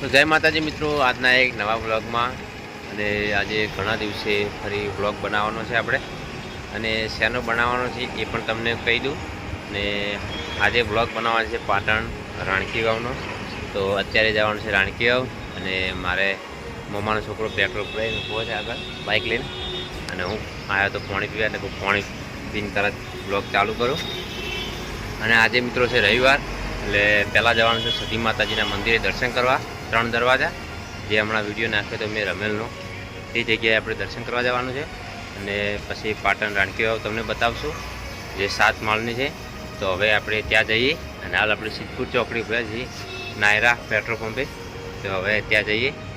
તો જય માતાજી મિત્રો, આજના એક નવા બ્લોગમાં અને આજે ઘણા દિવસે ફરી બ્લોગ બનાવવાનો છે આપણે. અને શેનો બનાવવાનો છે એ પણ તમને કહી દઉં. અને આજે બ્લોગ બનાવવાનો છે પાટણ રાણકી વાવનો. તો અત્યારે જવાનું છે રાણકી વાવ. અને મારે મમ્માનો છોકરો પેટ્રોલ લઈને ઊભો છે આગળ બાઇક લઈને. અને હું આવ્યો તો પાણી પીવા, એટલે પાણી પીને તરત બ્લોગ ચાલુ કરું. અને આજે મિત્રો છે રવિવાર, એટલે પહેલાં જવાનું છે સતી માતાજીના મંદિરે દર્શન કરવા. ત્રણ દરવાજા, જે હમણાં વીડિયો નાખ્યો તો મેં રમેલનો. તે જગ્યાએ આપણે દર્શન કરવા જવાનું છે. અને પછી પાટણ રાણકી વાવ તમને બતાવશું, જે સાત માળની છે. તો હવે આપણે ત્યાં જઈએ અને હાલ આપણે સિદ્ધપુર ચોકડી ઉપર જઈએ નાયરા પેટ્રોલ પંપે. તો હવે ત્યાં જઈએ. તો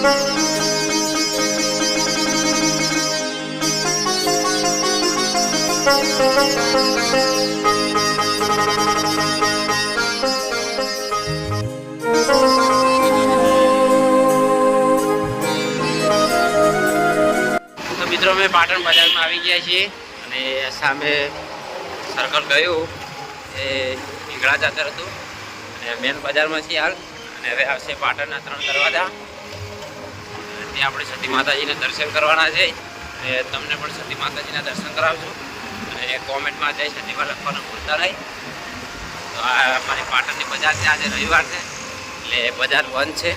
મિત્રો, અમે પાટણ બજારમાં આવી ગયા છીએ અને સામે સર્કલ ગયું. એ ઈગળા જાતર હતું. અને મેન બજારમાં છીએ હાલ. અને હવે આવશે પાટણના ત્રણ દરવાજા. ત્યાં આપણે સતી માતાજીના દર્શન કરવાના છે. અને તમને પણ સતી માતાજીના દર્શન કરાવશું અને કોમેન્ટમાં જય સતીમાં લખવાનું ભૂલતા નહીં. તો આ અમારી પાટણની બજાર છે, આજે રવિવાર છે. એટલે બજાર બંધ છે.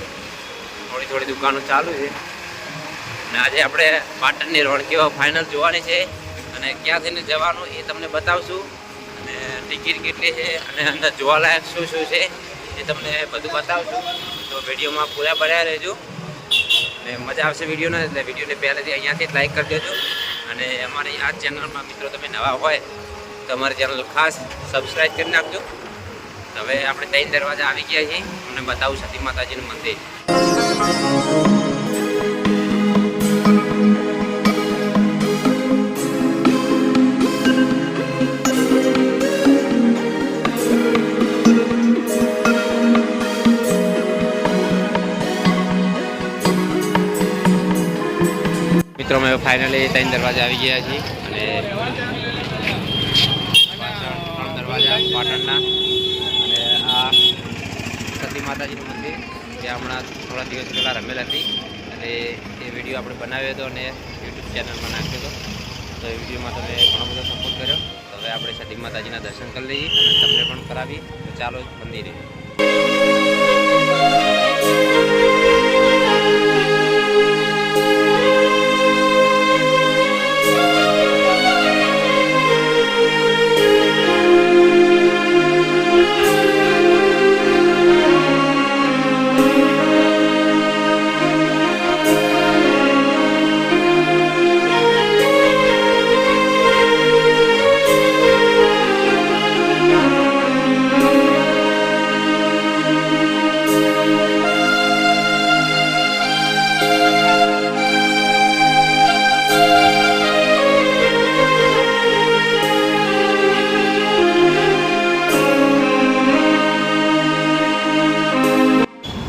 થોડી થોડી દુકાનો ચાલુ છે. અને આજે આપણે પાટણની રોડકીઓ ફાઇનલ જોવાની છે. અને ક્યાંથી જવાનું એ તમને બતાવશું. અને ટિકિટ કેટલી છે અને અંદર જોવાલાયક શું શું છે એ તમને બધું બતાવશું. તો વિડીયોમાં પૂરા પડ્યા રહેજો. અને મજા આવશે વિડીયોને, એટલે વિડીયોને પહેલેથી અહીંયાથી જ લાઈક કરી દેજો. અને અમારી આ ચેનલમાં મિત્રો તમે નવા હોય, તો અમારી ચેનલ ખાસ સબસ્ક્રાઈબ કરી નાખજો. હવે આપણે ત્રણ દરવાજા આવી ગયા છીએ. અને બતાવું સતી માતાજીનું મંદિર. મિત્રો, અમે ફાઇનલી ત્રણ દરવાજા આવી ગયા છીએ અને ત્રણ દરવાજા પાટણના. અને આ સતી માતાજીનું મંદિર, જે હમણાં થોડા દિવસ પહેલાં રમેલ હતી. અને એ વીડિયો આપણે બનાવ્યો હતો અને યુટ્યુબ ચેનલમાં નાખ્યો હતો. તો એ વિડીયોમાં તમે ઘણો બધો સપોર્ટ કર્યો. હવે આપણે સતી માતાજીના દર્શન કરી લઈએ અને તમને પણ કરાવી તો ચાલો મંદિરે.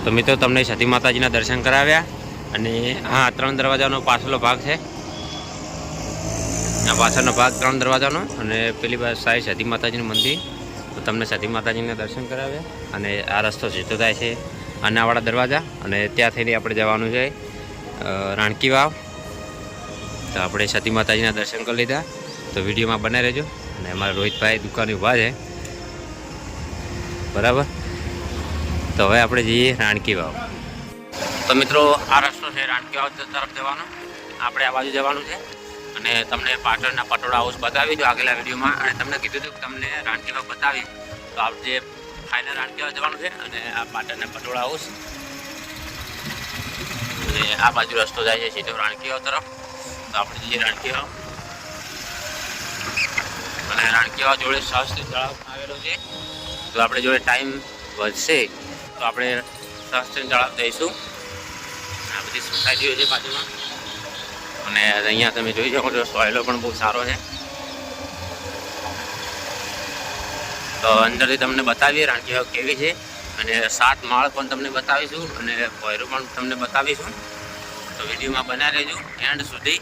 તો મિત્રો, તમને સતી માતાજીના દર્શન કરાવ્યા અને હા, ત્રણ દરવાજાનો પાછળનો ભાગ છે. આ પાછળનો ભાગ ત્રણ દરવાજાનો અને પેલી બાજુ સાઈ સતી માતાજીનું મંદિર. તો તમને સતી માતાજીના દર્શન કરાવ્યા અને આ રસ્તો સીધો થાય છે અનાવાડા દરવાજા અને ત્યાં થઈને આપણે જવાનું છે રાણકી વાવ. તો આપણે સતી માતાજીના દર્શન કરી લીધા. તો વિડીયોમાં બનાવી રહેજો. અને અમારા રોહિતભાઈ દુકાન ઊભા છે. બરાબર? તો હવે આપણે જઈએ રાણકી વાવ. તો મિત્રો, આ રસ્તો છે રાણકી વાવ તરફ જવાનો. આપણે આ બાજુ જવાનું છે. અને તમને પાટણના પટોળા હાઉસ બતાવી દો આગલા વિડીયોમાં. અને તમને કીધું હતું કે તમને રાણકી વાવ બતાવી તો આપણે ફાઇનલ રાણકી વાવ જવાનું છે અને આ પાટણના પટોળા હાઉસ અને આ બાજુ રસ્તો જાય છે સીધો રાણકી વાવ તરફ. તો આપણે જઈએ રાણકી વાવ. અને રાણકી વાવ જોડે સહસ્ત્રી તળાવ આવેલો છે. તો આપણે જોડે ટાઈમ વધશે. તો આપણે સહસ્ત્રી તળાવ દઈશું આ બધી સોસાયટીઓ છે બાજુમાં. અને અહીંયા તમે જોઈ શકો છો, સોયલો પણ બહુ સારો છે. તો અંદરથી તમને બતાવીએ રાણકી વાવ કેવી છે. અને સાત માળ પણ તમને બતાવીશું અને ભોયરું પણ તમને બતાવીશું. તો વિડીયોમાં બના રહેજો. એન્ડ સુધી.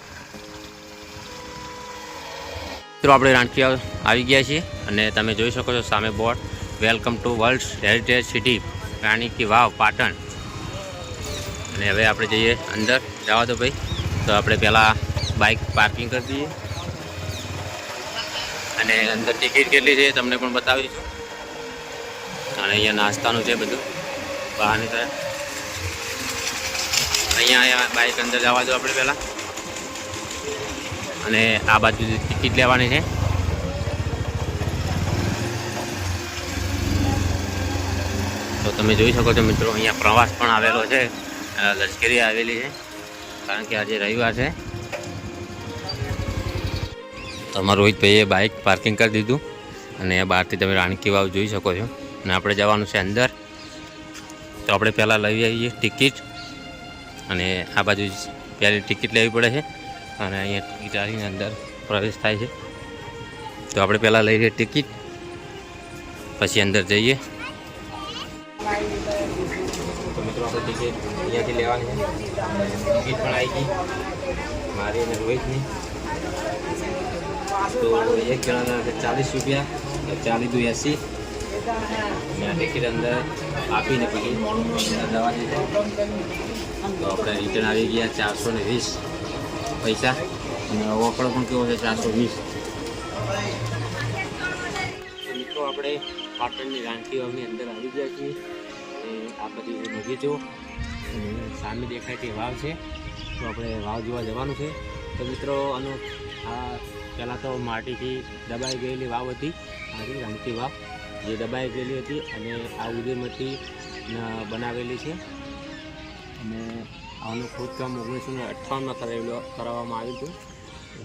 મિત્રો આપણે રાણકી આવી ગયા છીએ અને તમે જોઈ શકો છો સામે board. Welcome to world heritage city. Rani Vav, Patan. અને હવે આપણે જઈએ અંદર. જવા દો ભાઈ. તો આપણે પહેલાં બાઇક પાર્કિંગ કરી દઈએ. અને અંદર ટિકિટ કેટલી છે તમને પણ બતાવીશું. અને અહીંયા નાસ્તાનું છે બધું. બહારની તરફ. અહીંયા અહીંયા બાઇક અંદર જવા દો આપણે પહેલાં. અને આ બાજુ ટિકિટ લેવાની છે. તો તમે જોઈ શકો છો મિત્રો, અહીંયા પ્રવાસ પણ આવેલો છે. લશ્કરી આવેલી છે. કારણ કે આજે રવિવાર છે. તો અમારા રોહિતભાઈએ બાઇક પાર્કિંગ કરી દીધું અને બહારથી તમે રાણકી વાવ જોઈ શકો છો. અને આપણે જવાનું છે અંદર. તો આપણે પહેલાં લઈ આવીએ ટિકિટ અને આ બાજુ પહેલી ટિકિટ લેવી પડે છે. અને અહીંયા ટિકિટ આવીને અંદર પ્રવેશ થાય છે. તો આપણે પહેલાં લઈ લઈએ ટિકિટ પછી અંદર જઈએ. તો મિત્રો આપણે ટિકિટ અહીંયાથી લેવાની છે ટિકિટ પણ આવી ગઈ મારી અને રોહિતની તો એક જણાના છે ચાલીસ રૂપિયા ચાલીસ દુ એંસી અને આ ટિકિટ અંદર આપીને પછી અંદર જવાની છે તો આપણે રિટર્ન આવી ગયા ચારસો ને વીસ પૈસા અને ઓકળો પણ કેવો છે ચારસો વીસ તો મિત્રો આપણે પાટણની રાણકી વાવની અંદર આવી ગયા છીએ અને આ બધી બગીચો અને સામે દેખાય તે વાવ છે. તો આપણે વાવ જોવા જવાનું છે. તો મિત્રો, આનો આ પહેલાં તો માટીથી દબાઈ ગયેલી વાવ હતી મારી રમતી વાવ, જે દબાઈ ગયેલી હતી અને આ ઉદયમતી ન- બનાવેલી છે. અને આનું ખોદકામ ઓગણીસો ને અઠ્ઠાવનમાં કરાવેલો કરાવવામાં આવ્યું હતું.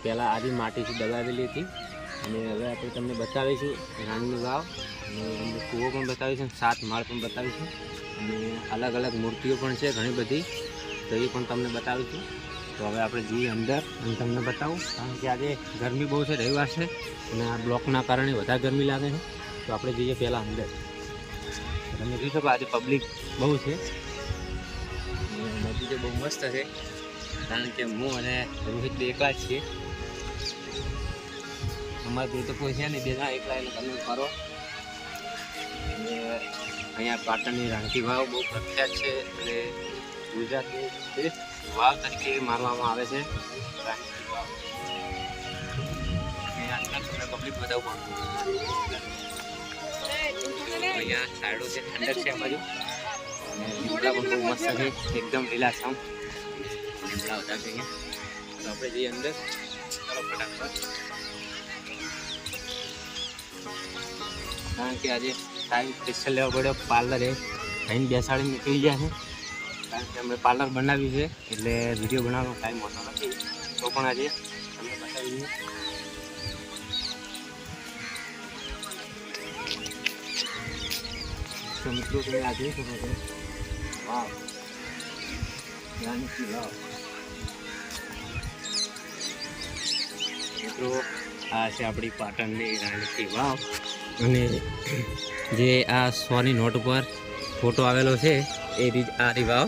પહેલાં આજે માટીથી દબાવેલી હતી. અને હવે આપણે તમને બતાવીશું રાણીની વાવ. અને કૂવો પણ બતાવીશું, સાત માળ પણ બતાવીશું. અને અલગ અલગ મૂર્તિઓ પણ છે ઘણી બધી. તો એ પણ તમને બતાવીશું. તો હવે આપણે જઈએ અંદર અને તમને બતાવું. કારણ કે આજે ગરમી બહુ છે, રવિવાર છે અને આ બ્લોકના કારણે વધારે ગરમી લાગે છે. તો આપણે જઈએ પહેલાં અંદર. તમે જોઈ શકો આજે પબ્લિક બહુ છે. બગીચો બહુ મસ્ત છે. કારણ કે હું અને રોહિત બે એકલા જ છીએ. અમારે બે તો કોઈ છે નહીં. બે એકલા એટલે તમે ફરો. અહીંયા પાટણની રાણકી વાવ બહુ પ્રખ્યાત છે અને ગુજરાતની શ્રેષ્ઠ વાવ તરીકે માનવામાં આવે છે. પબ્લિક બધા અહીંયા સાઈડો છે, ઠંડક છે બાજુ અને પણ બહુ મસ્ત છે, એકદમ લીલાછમ. લીમડા બધા અહીંયા. તો અંદર. કારણ કે આજે ટાઈમ સ્પેશિયલ લેવો પડ્યો પાર્લરે અહીં બેસાડીને નીકળી ગયા છે. કારણ કે અમે પાર્લર બનાવ્યું છે, એટલે વીડિયો બનાવવાનો ટાઈમ હોતો નથી. તો પણ આજે તમને બતાવી દઈએ તો મિત્રો, તમે આ જોઈ શકો છો. વાવ. જાનકી વાવ મિત્રો, આ છે આપણી પાટણની રાણી વાવ. અને જે આ સોની નોટ ઉપર ફોટો આવેલો છે, એ રીત આ રી વાવ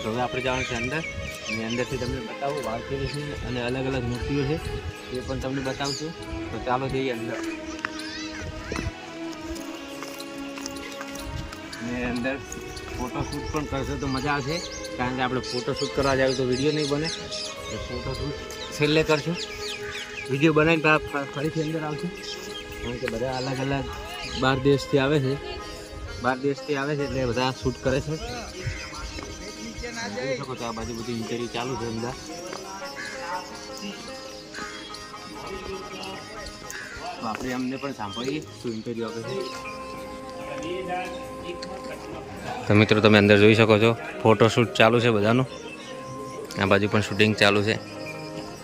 તો હવે આપણે જવાનું છે અંદર. અને અંદરથી તમને બતાવું વાવ છે અને અલગ અલગ મૂર્તિઓ છે, એ પણ તમને બતાવશું. તો ચાલો જઈએ અંદર. અને અંદર ફોટોશૂટ પણ કરશો તો મજા આવશે. કારણ કે આપણે ફોટોશૂટ કરવા જાવ તો વીડિયો નહીં બને. ફોટોશૂટ છેલ્લે કરશું. વીડિયો બનાવીને ફરીથી અંદર આવશું કારણ કે બધા અલગ અલગ બહાર દેશથી આવે છે. બહાર દેશથી આવે છે એટલે બધા શૂટ કરે છે. જોઈ શકો છો આ બાજુ બધી ઇન્ટરવ્યુ ચાલુ છે અંદર. આપણે અમને પણ સાંભળીએ શું ઇન્ટરવ્યુ આપે છે. તો મિત્રો તમે અંદર જોઈ શકો છો ફોટોશૂટ ચાલુ છે બધાનું. આ બાજુ પણ શૂટિંગ ચાલુ છે.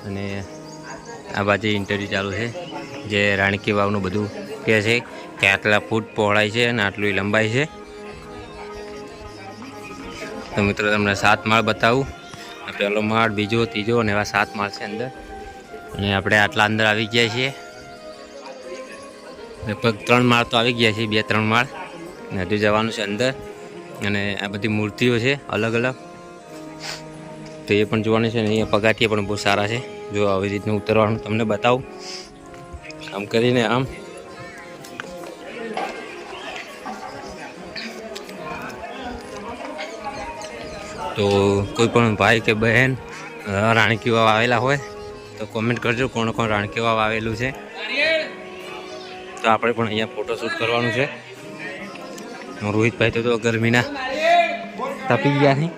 અને આ બાજુ ઇન્ટરવ્યૂ ચાલુ છે, જે રાણકી વાવનું બધું કહે છે કે આટલા ફૂટ પહોળાઈ છે અને આટલું લંબાઈ છે. તો મિત્રો, તમને સાત માળ બતાવું. પહેલો માળ, બીજો, ત્રીજો અને એવા સાત માળ છે અંદર. અને આપણે આટલા અંદર આવી ગયા છીએ. લગભગ ત્રણ માળ તો આવી ગયા છીએ બે, ત્રણ માળ. અને હજુ જવાનું છે અંદર. અને આ બધી મૂર્તિઓ છે અલગ અલગ તો એ પણ જોવાની છે ને અહીંયા પગાટીએ પણ બહુ સારા છે. જો આવી રીતનું ઉતરવાનું તમને બતાવું. આમ કરીને આમ. તો કોઈ પણ ભાઈ કે બહેન રાણકી વાવ આવેલા હોય, તો કોમેન્ટ કરજો કોણ કોણ રાણકી વાવ આવેલું છે. તો આપણે પણ અહીંયા ફોટોશૂટ કરવાનું છે. રોહિતભાઈ તો ગરમીના તપી ગયા છે.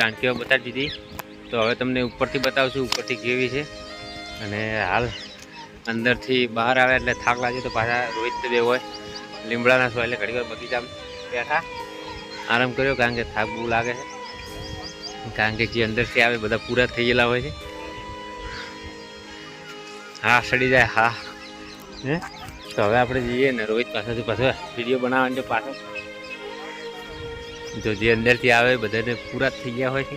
રાણકીઓ બતાવી દીધી તો હવે તમને ઉપરથી બતાવશું, ઉપરથી કેવી છે. અને હાલ અંદરથી બહાર આવે એટલે થાક લાગે તો પાછા રોહિત બે હોય. લીમડાના છો એટલે ઘણી વાર બગીચામાં બેઠા. આરામ કર્યો કારણ કે થાક બહુ લાગે છે. કારણ કે જે અંદરથી આવે બધા પૂરા થઈ ગયેલા હોય છે. હા, સડી જાય, હા. હે? તો હવે આપણે જઈએ ને રોહિત પાસેથી પાછો વીડિયો બનાવવાનો પાછો. જો જે અંદરથી આવે બધાને પૂરા થઈ ગયા હોય છે.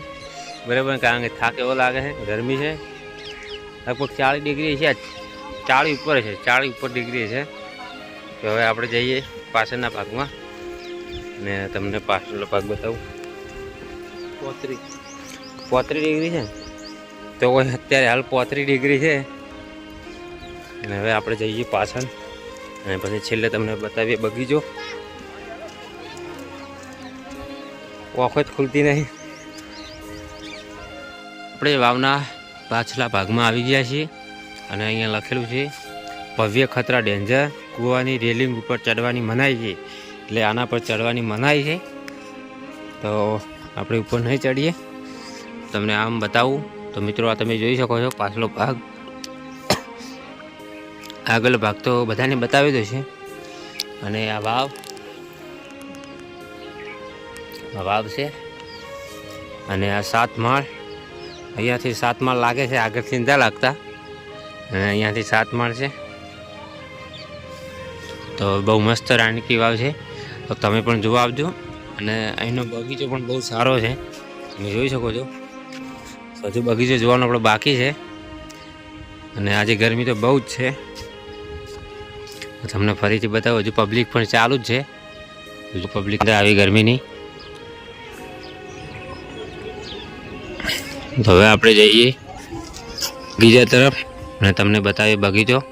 બરાબર કારણ કે થાક એવો લાગે છે ગરમી છે. લગભગ ચાળીસ ડિગ્રી છે ચાળી ઉપર છે ચાળી ઉપર ડિગ્રી છે. તો હવે આપણે જઈએ પાછળના ભાગમાં ને તમને પાછળનો ભાગ બતાવું. પોત્રીસ. પોત્રીસ ડિગ્રી છે? તો તો અત્યારે હાલ પોત્રીસ ડિગ્રી છે. અને હવે આપણે જઈએ પાછળ. અને પછી છેલ્લે તમને બતાવીએ બગીચો. ઓખો જ ખુલતી નહીં. આપણે વાવના પાછલા ભાગમાં આવી ગયા છીએ અને અહીંયા લખેલું છે, ભવ્ય ખતરા ડેન્જર, કૂવાની રેલિંગ ઉપર ચડવાની મનાઈ છે. એટલે આના પર ચડવાની મનાઈ છે. તો આપણે ઉપર નહીં ચડીએ. તમને આમ બતાવું. તો મિત્રો, આ તમે જોઈ શકો છો પાછલો ભાગ. આગળ ભાગ તો બધાને બતાવી દો છે. અને આ વાવ વાવ છે. અને આ સાત માળ, અહીંયાથી સાત માળ લાગે છે, આગળથી નથી લાગતા. અને અહીંયાથી સાત માળ છે. તો બહુ મસ્ત રાણકી વાવ છે. તો તમે પણ જોવા આવજો. અને અહીંનો બગીચો પણ બહુ સારો છે. તમે જોઈ શકો છો. હજુ બગીચો જોવાનો આપણો બાકી છે. અને આજે ગરમી તો બહુ જ છે. તમને ફરીથી બતાવું, હજુ પબ્લિક પણ ચાલુ જ છે. હજુ પબ્લિક આવી ગરમીની. તો હવે આપણે જઈએ બીજા તરફ અને તમને બતાવીએ બગીચો.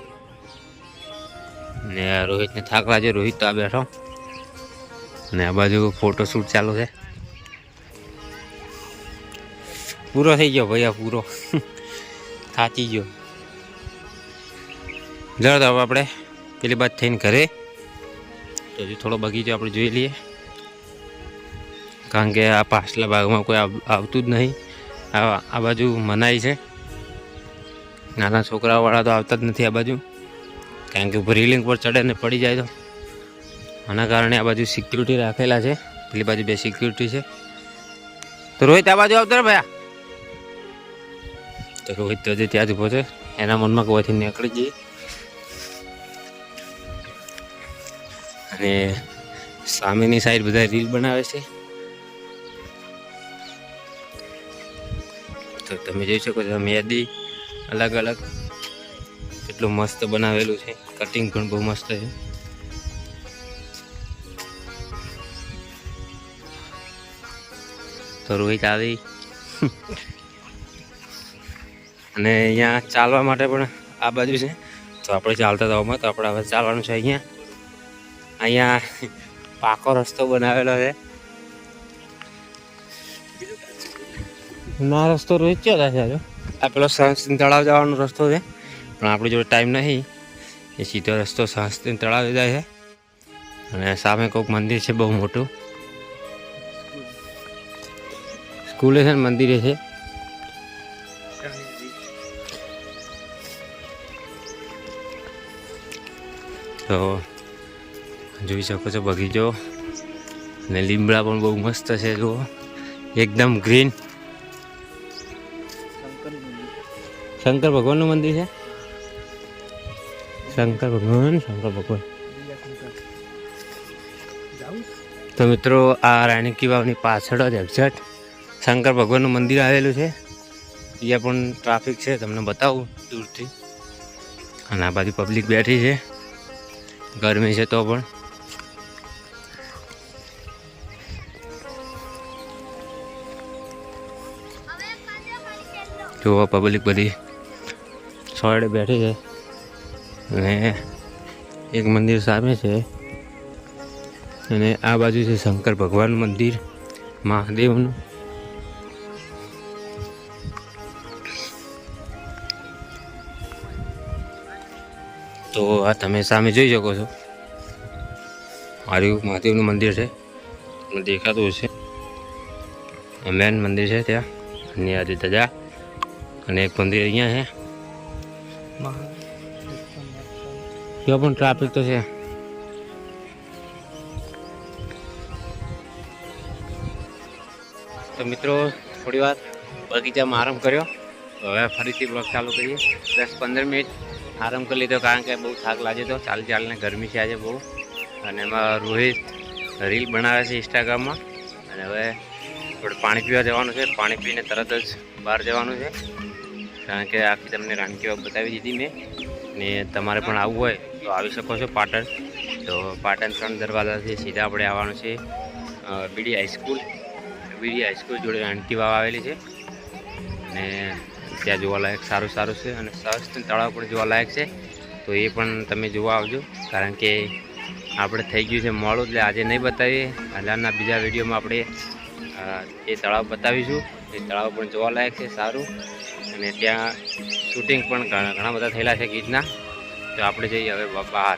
ને રોહિતને થાક લાગે, રોહિત તો આ બેઠો. ને આ બાજુ ફોટોશૂટ ચાલુ છે. પૂરો થઈ ગયો ભાઈ આ પૂરો. થાચી ગયો. જરા તો હવે આપણે પેલી બાદ થઈને ઘરે. તો હજુ થોડો બગીચો આપણે જોઈ લઈએ. કારણ કે આ પાછલા ભાગમાં કોઈ આવતું જ નહીં. આ બાજુ મનાઈ છે. નાના છોકરાઓવાળા તો આવતા જ નથી આ બાજુ. કારણ કે ઉપર રિલિંગ પર ચડે ને પડી જાય તો. આના કારણે આ બાજુ સિક્યુરિટી રાખેલા છે. પેલી બાજુ બે સિક્યુરિટી છે. તો રોહિત આ બાજુ આવતો ને ભાઈ તો રોહિત તો હજી ત્યાં જ ઊભો છે. એના મનમાં કોઈથી નીકળી જઈએ અને સામેની સાઈડ બધા રીલ બનાવે છે. તો તમે જોઈ શકો છો મેદી અલગ અલગ કેટલું મસ્ત બનાવેલું છે. કટિંગ પણ બહુ મસ્ત છે. તો રોહિત આવી. અને અહીંયા ચાલવા માટે પણ આ બાજુ છે. તો આપણે ચાલતા હતા તો આપણે હવે ચાલવાનું છે અહીંયા. અહીંયા પાકો રસ્તો બનાવેલો છે. ના રસ્તો રોજ ચાલે છે આ પેલો સંસ્કૃત તળાવ જવાનો રસ્તો છે. પણ આપણી જોડે ટાઈમ નહીં એ સીધો રસ્તો સંસ્કૃત તળાવ જાય છે. અને સામે કોઈક મંદિર છે બહુ મોટું. સ્કૂલે છે ને મંદિરે છે. તો જોઈ શકો છો બગીચો. અને લીમડા પણ બહુ મસ્ત છે, જુઓ. એકદમ ગ્રીન શંકર ભગવાનનું મંદિર છે? શંકર ભગવાન શંકર ભગવાન. તો મિત્રો, આ રાણીકી વાવની પાછળ જ એક્ઝેક્ટ શંકર ભગવાનનું મંદિર આવેલું છે. અહીંયા પણ ટ્રાફિક છે, તમને બતાવું દૂરથી. અને આ બાજુ પબ્લિક બેઠી છે. ગરમી છે તો પણ. જુઓ પબ્લિક બધી. છોડે બેઠી છે. અને એક મંદિર સામે છે. અને આ બાજુ છે શંકર ભગવાન મંદિર, મહાદેવનું. તો આ તમે સામે જોઈ શકો છો. મારું મહાદેવનું મંદિર છે. દેખાતું છે મેન મંદિર છે ત્યાં. અને આજે તજા અને એક મંદિર અહીંયા છે. ત્યાં પણ ટ્રાફિક તો છે. તો મિત્રો, થોડી વાર બગીચામાં આરામ કર્યો. હવે ફરીથી બ્લોગ ચાલુ કરીએ. દસ પંદર મિનિટ આરામ કરી લીધો, કારણ કે બહુ થાક લાગે તો. ચાલી ચાલને ગરમી છે આજે બહુ. અને એમાં રોહિત રીલ બનાવે છે ઇન્સ્ટાગ્રામમાં. અને હવે થોડું પાણી પીવા જવાનું છે. પાણી પીને તરત જ બહાર જવાનું છે. કારણ કે આખી તમને રાણકી બતાવી દીધી મેં. ને તમારે પણ આવવું હોય તો આવી શકો છો પાટણ. તો પાટણ ત્રણ દરવાજાથી સીધા આપણે આવવાનું છે બીડી હાઈસ્કૂલ બીડી હાઈસ્કૂલ જોડે રણકી વાવ આવેલી છે. અને ત્યાં જોવાલાયક સારું સારું છે અને સરસ્ત તળાવ પણ જોવાલાયક છે. તો એ પણ તમે જોવા આવજો, કારણ કે આપણે થઈ ગયું છે મોડું એટલે આજે નહીં બતાવીએ. આગળના બીજા વિડીયોમાં આપણે એ તળાવ બતાવીશું. એ તળાવ પણ જોવાલાયક છે, સારું. અને ત્યાં શૂટિંગ પણ ઘણા બધા થયેલા છે ગીતના. તો આપણે જઈએ હવે બહાર.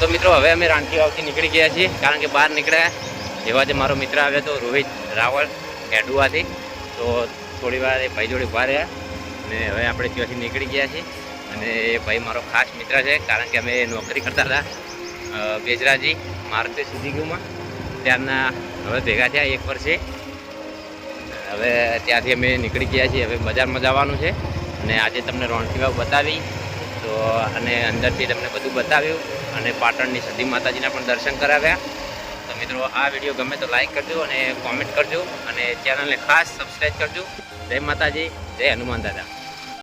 તો મિત્રો, હવે અમે રાણકી વાવથી નીકળી ગયા છીએ, કારણ કે બહાર નીકળ્યા. એવા જે મારો મિત્ર આવ્યો હતો, રોહિત રાવળ એડુઆથી તો થોડી વાર એ ભાઈ જોડે ઊભા રહ્યા. અને હવે આપણે ત્યાંથી નીકળી ગયા છીએ. અને એ ભાઈ મારો ખાસ મિત્ર છે, કારણ કે અમે નોકરી કરતા હતા બેજરાજી મારુતિ સુઝુકીમાં ત્યારના હવે ભેગા થયા, એક વર્ષે. હવે ત્યાંથી અમે નીકળી ગયા છીએ, હવે બજારમાં જવાનું છે. અને આજે તમને રોણકી વાવ બતાવી. તો, અને અંદરથી તમને બધું બતાવ્યું. અને પાટણની સતી માતાજીના પણ દર્શન કરાવ્યા. તો મિત્રો, આ વીડિયો ગમે તો લાઈક કરજો અને કોમેન્ટ કરજો. અને ચેનલને ખાસ સબસ્ક્રાઈબ કરજો. જય માતાજી, જય હનુમાન દાદા.